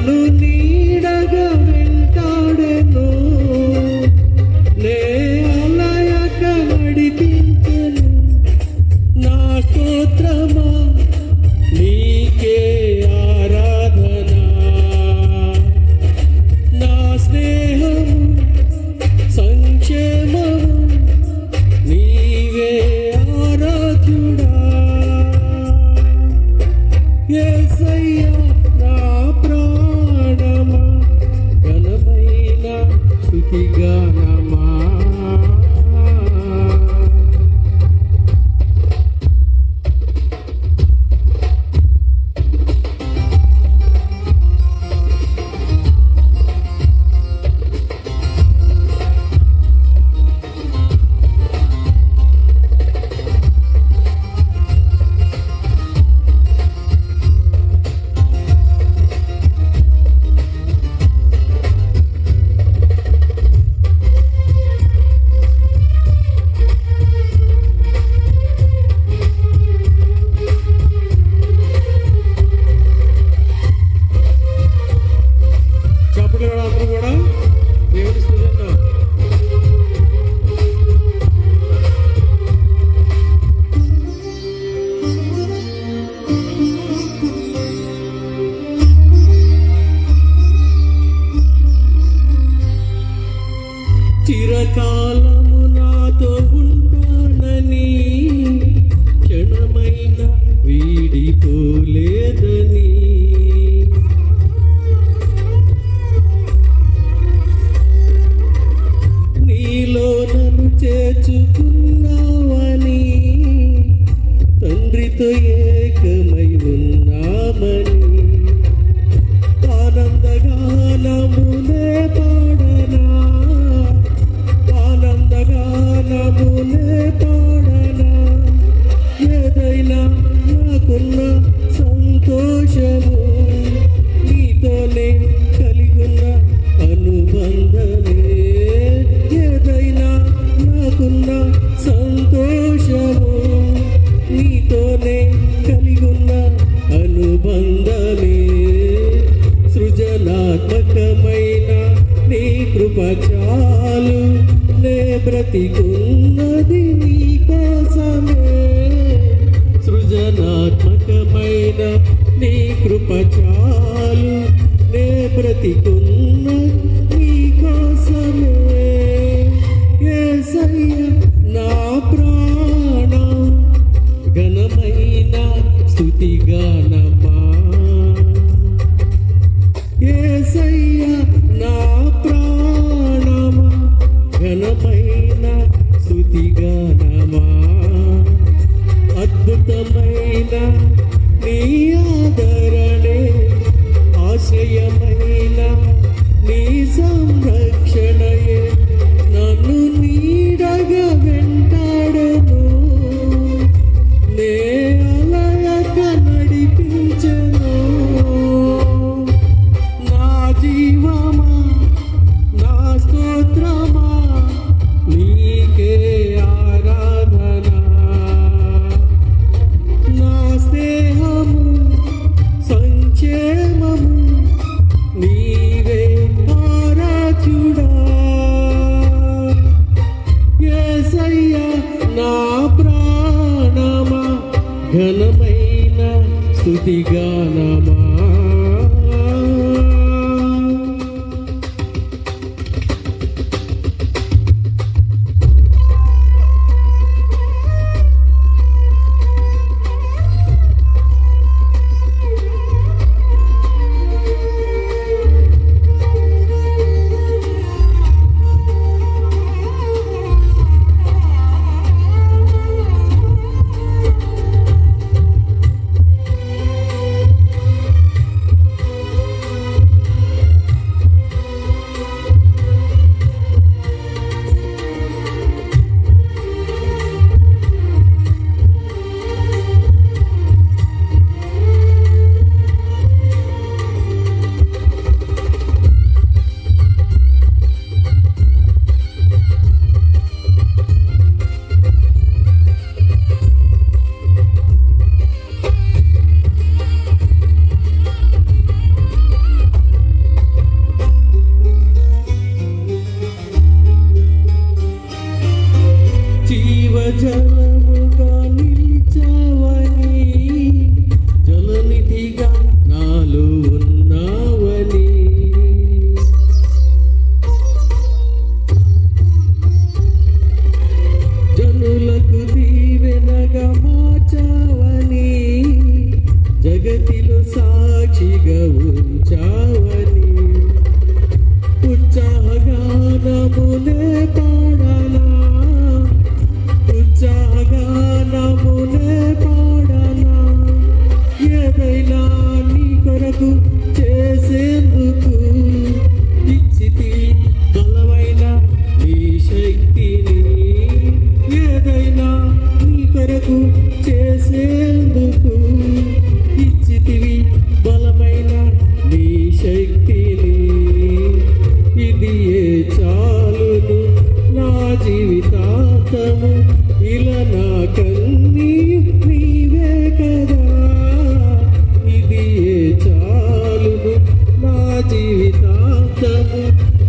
Luni. berarti গানা ఇచ్చావని జలనిధిగా నాలో ఉన్నావని. జనులకు దీవెనగా మార్చావని జగతిలో సాక్షిగా ఉంచావని. ఉత్సాహగానములే పాడాలా. జాగానమునే పాడనా? ఏదైనా నీ కొరకు చేసే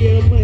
me ama.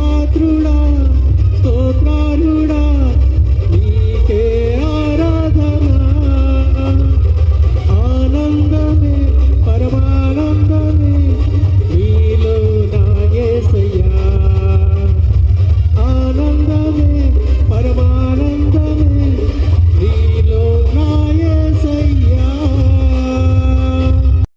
పాత్రుడా స్తోత్రారుడా